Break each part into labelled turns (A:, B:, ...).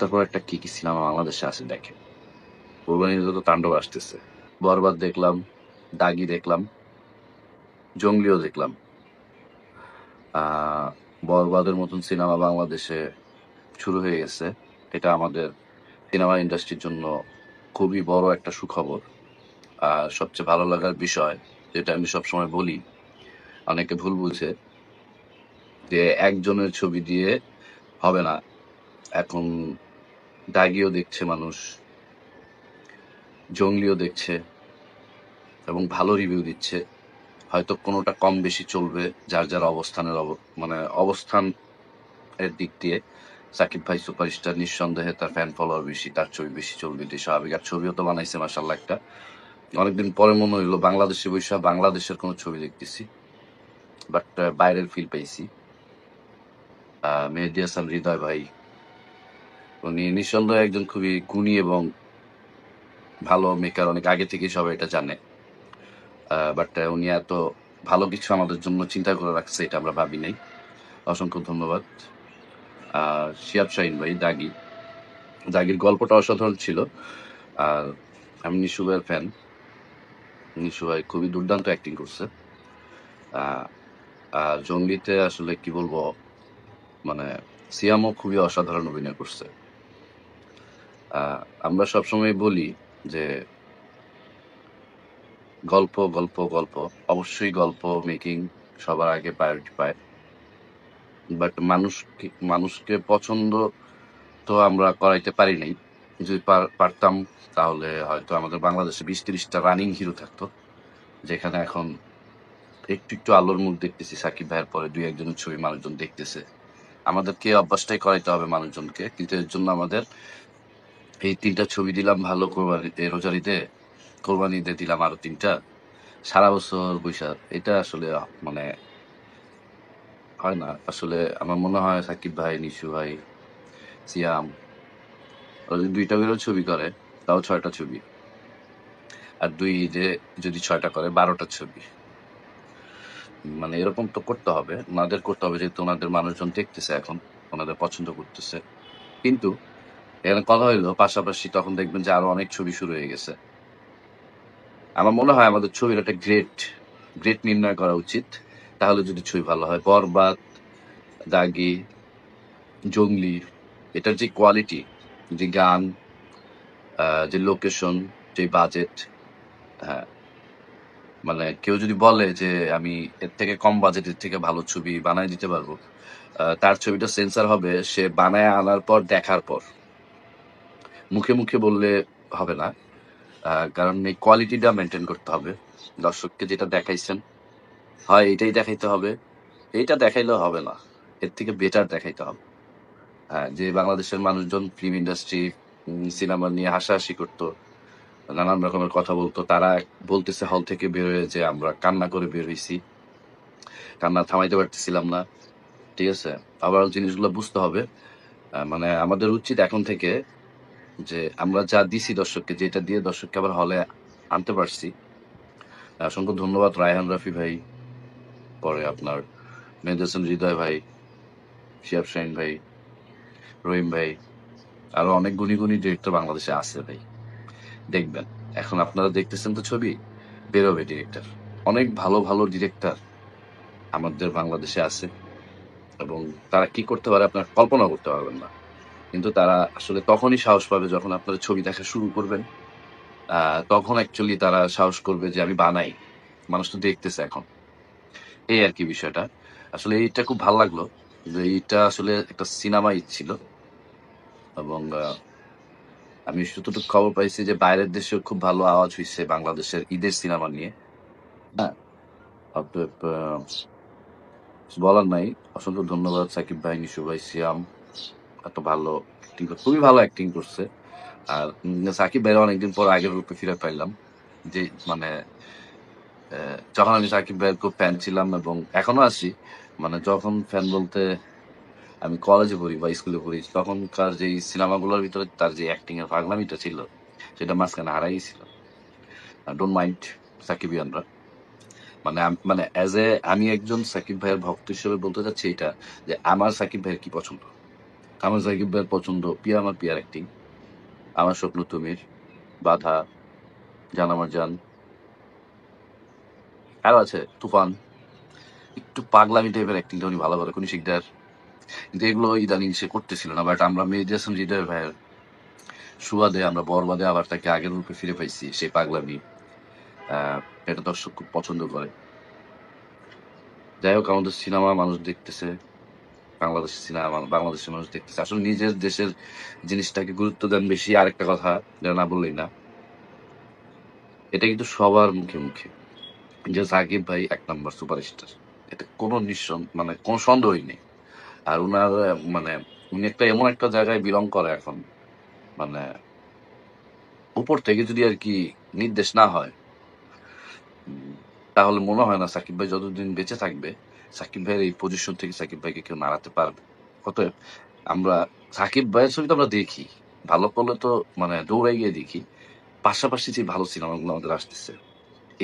A: একটার পর একটা কি কি সিনেমা বাংলাদেশে আছে দেখে। কোরবানির তো তাণ্ডব আসতেছে। বরবাদ দেখলাম, দাগি দেখলাম, জঙ্গলিও দেখলাম। বরবাদের মতন সিনেমা বাংলাদেশে শুরু হয়ে গেছে। এটা আমাদের সিনেমা ইন্ডাস্ট্রির জন্য খুবই বড় একটা সুখবর। আর সবচেয়ে ভালো লাগার বিষয়, যেটা আমি সবসময় বলি, অনেকে ভুল বুঝে, যে একজনের ছবি দিয়ে হবে না। এখন দাগিও দেখছে মানুষ, জঙ্গলিও দেখছে এবং ভালো রিভিউ দিচ্ছে। হয়তো কোনোটা কম বেশি চলবে যার যার অবস্থানের অব- মানে অবস্থান এর দিক দিয়ে। সাকিব ভাই সুপারস্টার, নিঃসন্দেহে তার ফ্যান ফলোয়ার বেশি, তার ছবি বেশি চলবে এটি স্বাভাবিক। আর ছবিও তো বানাইছে মাসাল্লাহ একটা। অনেকদিন পরে মনে হইল বাংলাদেশে বৈশা বাংলাদেশের কোনো ছবি দেখতেছি বাট বাইরের ফিল পেয়েছি মেহেদি হাসান, হৃদয় ভাই উনি নিঃসন্দেহে একজন খুবই গুণী এবং ভালো মেকার অনেক আগে থেকেই সবাই এটা জানে। বাট উনি এত ভালো কিছু আমাদের জন্য চিন্তা করে রাখছে, এটা আমরা ভাবি নাই। অসংখ্য ধন্যবাদ। শিয়াব শাহিন ভাই, দাগি। দাগির গল্পটা অসাধারণ ছিল। আর আমি নিশু ভাইয়ের ফ্যান নিশু ভাই খুবই দুর্দান্ত অ্যাক্টিং করছে। আর জঙ্গলিতে আসলে কি বলব মানে সিয়ামও খুবই অসাধারণ অভিনয় করছে। আমরা সবসময় বলি যে গল্প গল্প গল্প, অবশ্যই গল্প মেকিং সবার আগে প্রায়োরিটি পায়। বাট মানুষ মানুষকে পছন্দ তো আমরা করাইতে পারি নাই। যদি পার- পারতাম, তাহলে হয়তো আমাদের বাংলাদেশে বিশ তিরিশটা রানিং হিরো থাকতো, যেখানে এখন একটু একটু আলোর মুখ দেখতেছি, সাকিব ভাইয়ের পরে দুই একজনের ছবি মানুষজন দেখতেছে। আমাদেরকে অভ্যাসটাই করাইতে হবে মানুষজনকে, কিন্তু এর জন্য আমাদের এই তিনটা ছবি দিলাম ভালো কোরবানিতে, রোজারিতে। কোরবানিতে দিলাম আরও তিনটা। সারা বছর বৈশাখ। এটা আসলে মানে হয় না। আসলে আমার মনে হয় সাকিব ভাই, নিশু ভাই, সিয়াম দুইটা বেরো ছবি করে, তাও ছয়টা ছবি। আর দুই যে যদি ছয়টা করে, বারোটা ছবি। মানে এরকম তো করতে হবে। ওনাদের করতে হবে, যেহেতু ওনাদের মানুষজন দেখতেছে এখন, ওনাদের পছন্দ করতেছে। কিন্তু এখানে কথা হইল, পাশাপাশি তখন দেখবেন যে আরও অনেক ছবি শুরু হয়ে গেছে। আমার মনে হয় আমাদের ছবির একটা গ্রেট গ্রেট নির্ণয় করা উচিত। তাহলে যদি ছবি ভালো হয়, বরবাদ, দাগি, জঙ্গলি, এটার যে কোয়ালিটি যে গান যে লোকেশন যে বাজেট হ্যাঁ মানে কেউ যদি বলে যে আমি এর থেকে কম বাজেটের থেকে ভালো ছবি বানায় দিতে পারব তার ছবিটা সেন্সার হবে, সে বানায় আনার পর দেখার পর। মুখে মুখে বললে হবে না। কারণ এই কোয়ালিটিটা মেনটেন করতে হবে। দর্শককে যেটা দেখাইছেন, হয় এটাই দেখাইতে হবে। এইটা দেখাইলেও হবে না। এর থেকে বেটার দেখাইতে হবে। যে বাংলাদেশের মানুষজন ফিল্ম ইন্ডাস্ট্রি সিনেমা নিয়ে হাসাহাসি করতো, নানান রকমের কথা বলতো, তারা বলতেছে হল থেকে বের হয়ে যে আমরা কান্না করে বের হয়েছি কান্না থামাইতে পারতেছিলাম না। ঠিক আছে? আবার জিনিসগুলো বুঝতে হবে। মানে আমাদের উচিত এখন থেকে যে আমরা যা দিছি দর্শককে, যেটা দিয়ে দর্শককে আবার হলে আনতে পারছি। অসংখ্য ধন্যবাদ রায়হান রাফি ভাই, পরে আপনার মেহেদ হাসান হৃদয় ভাই, শিয়াব শাহিন ভাই, রহিম ভাই, আরও অনেক গুণী গুণী ডিরেক্টর বাংলাদেশে আছে ভাই। দেখবেন, এখন আপনারা দেখতেছেন তো ছবি, বেরোবে ডিরেক্টর অনেক ভালো ভালো ডিরেক্টর আমাদের বাংলাদেশে আছে এবং তারা কি করতে পারে আপনার কল্পনা করতে পারবেন না। কিন্তু তারা আসলে তখনই সাহস পাবে যখন আপনারা ছবি দেখা শুরু করবেন। তখন অ্যাকচুয়ালি তারা সাহস করবে যে আমি বানাই। মানুষ তো দেখতেছে এখন। এই আর কি বিষয়টা। আসলে এইটা খুব ভালো লাগল যে এইটা আসলে একটা সিনেমা ছিল। এবং আমি যতটুকু খবর পাইছি যে বাইরের দেশেও খুব ভালো আওয়াজ হয়েছে বাংলাদেশের ঈদের সিনেমা নিয়ে। হ্যাঁ। বলার নাই। অসংখ্য ধন্যবাদ সাকিব ভাই, নিশু ভাই সিয়াম এত ভালো অ্যাক্টিং খুবই ভালো অ্যাক্টিং করছে। আর সাকিব ভাই অনেকদিন পর আগের রূপে ফিরে পাইলাম। যে মানে যখন আমি সাকিব ভাইয়ের খুব ফ্যান ছিলাম এবং এখনও আছি মানে যখন ফ্যান বলতে আমি কলেজে পড়ি বা স্কুলে পড়ি, তখনকার যে সিনেমাগুলোর ভিতরে তার যে অ্যাক্টিং এর পাগলামিটা ছিল, সেটা মাঝখানে হারাই ছিল। ডোন্ট মাইন্ড সাকিবিয়ানরা। মানে মানে অ্যাজ এ আমি একজন সাকিব ভাইয়ের ভক্ত হিসেবে বলতে চাচ্ছি এটা, যে আমার সাকিব ভাইয়ের কি পছন্দ? সাকিব ভাইয়ের পছন্দ পিয়া আমার পিয়ার অ্যাক্টিং আমার স্বপ্ন তুমির, বাধা, জান আমার জান। আরও আছে, তুফান। একটু পাগলামি টাইপের অ্যাক্টিংটা উনি ভালো করে কোনি শিকদার। কিন্তু এগুলো ইদানিং সে করতেছিল না বাট আমরা মেয়ে হাসান হৃদয় ভাইয়ের সুবাদে, আমরা বরবাদে আবার তাকে আগের রূপে ফিরে পাইছি সেই পাগলামি এটা দর্শক খুব পছন্দ করে। যাই হোক, আমাদের সিনেমা মানুষ দেখতেছে। বাংলাদেশের সিনেমা, বাংলাদেশের মানুষ দেখতেছে। আসলে নিজের দেশের জিনিসটাকে গুরুত্ব দেন বেশি, আরেকটা কথা যেটা না বললেই না। এটা কিন্তু সবার মুখে মুখে। যে সাকিব ভাই এক নম্বর সুপারস্টার এটা কোনো নিঃসন মানে কোনো সন্দেহই নেই। আর উনার মানে উনি একটা এমন একটা জায়গায় বিলং করে এখন। মানে উপর থেকে যদি আর কি নির্দেশ না হয় তাহলে মনে হয় না সাকিব ভাই যতদিন বেঁচে থাকবে সাকিব ভাইয়ের এই পজিশন থেকে সাকিব ভাইকে কেউ নাড়াতে পারবে। অতএব আমরা সাকিব ভাইয়ের ছবি তো আমরা দেখি। ভালো করলে তো মানে দৌড়াই গিয়ে দেখি। পাশাপাশি যে ভালো সিনেমাগুলো আমাদের আসতেছে,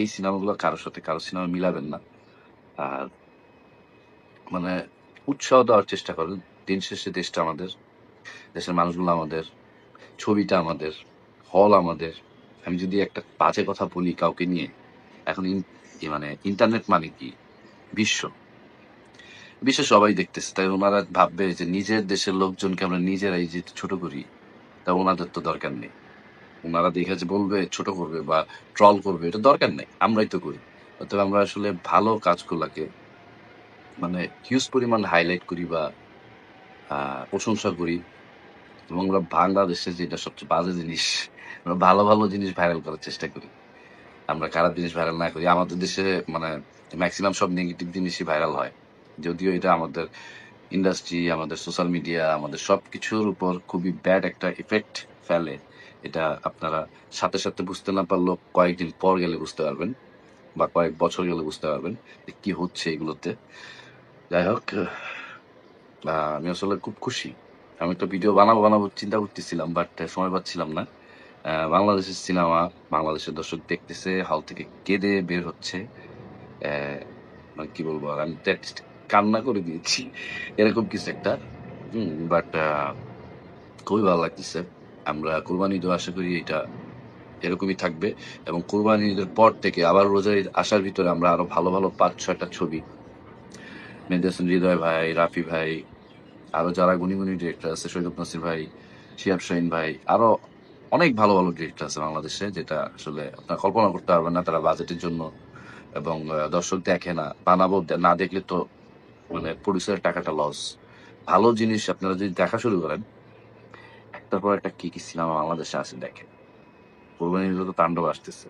A: এই সিনেমাগুলো কারোর সাথে কারও সিনেমা মিলাবেন না। আর মানে উৎসাহ দেওয়ার চেষ্টা করেন। দিন শেষে দেশটা আমাদের, দেশের মানুষগুলো আমাদের, ছবিটা আমাদের, হল আমাদের। আমি যদি একটা বাজে কথা বলি কাউকে নিয়ে, এখন মানে ইন্টারনেট মানে কি? বিশ্ব। বিশ্ব সবাই দেখতেছে, তাই ওনারা ভাববে যে নিজের দেশের লোকজনকে আমরা নিজেরাই যে ছোট করি, তা ওনাদের তো দরকার নেই। ওনারা দেখে যে বলবে, ছোট করবে বা ট্রল করবে, এটা দরকার নেই, আমরাই তো করি। অতএব আমরা আসলে ভালো কাজগুলাকে মানে হিউজ পরিমাণ হাইলাইট করি বা প্রশংসা করি। এবং আমরা বাংলাদেশে যেটা সবচেয়ে বাজে জিনিস, আমরা ভালো ভালো জিনিস ভাইরাল করার চেষ্টা করি। আমরা খারাপ জিনিস ভাইরাল না করি। আমাদের দেশে মানে ম্যাক্সিমাম সব নেগেটিভ জিনিসই ভাইরাল হয়। যদিও এটা আমাদের ইন্ডাস্ট্রি আমাদের সোশ্যাল মিডিয়া আমাদের সব কিছুর উপর খুবই ব্যাড একটা ইফেক্ট ফেলে। এটা আপনারা সাথে সাথে বুঝতে না পারলেও কয়েকদিন পর গেলে বুঝতে পারবেন বা কয়েক বছর গেলে বুঝতে পারবেন কি হচ্ছে এগুলোতে। যাই হোক আমি আসলে খুব খুশি। আমি তো ভিডিও বানাবো বানাবো চিন্তা করতেছিলাম বাট সময় পাচ্ছিলাম না। বাংলাদেশের সিনেমা বাংলাদেশের দর্শক দেখতেছে হল থেকে কেঁদে বের হচ্ছে। মানে কি বলব আর আমি কান্না করে দিয়েছি। এরকম কিছু একটা। বাট খুবই ভালো লাগতেছে। আমরা কোরবানি ঈদও আশা করি এটা এরকমই থাকবে। এবং কোরবানি ঈদের পর থেকে আবার রোজার ঈদ আসার ভিতরে আমরা আরও ভালো ভালো পাঁচ ছয়টা ছবি। মেহেদি হৃদয় ভাই, রাফি ভাই, আরও যারা গুণী ডিরেক্টর আছে সৈয়দ নাসির ভাই, শিয়াব শাহিন ভাই, আরও অনেক ভালো ভালো ডিরেক্টর আছে বাংলাদেশে, যেটা আসলে আপনারা কল্পনা করতে পারবেন না তারা বাজেটের জন্য। এবং দর্শক দেখে না, বানাবো, না দেখলে তো মানে প্রডিউসারের টাকাটা লস ভালো জিনিস আপনারা যদি দেখা শুরু করেন, একটার পর একটা কি কি সিনেমা বাংলাদেশে আছে দেখেন। কোরবানি তো তাণ্ডব আসতেছে।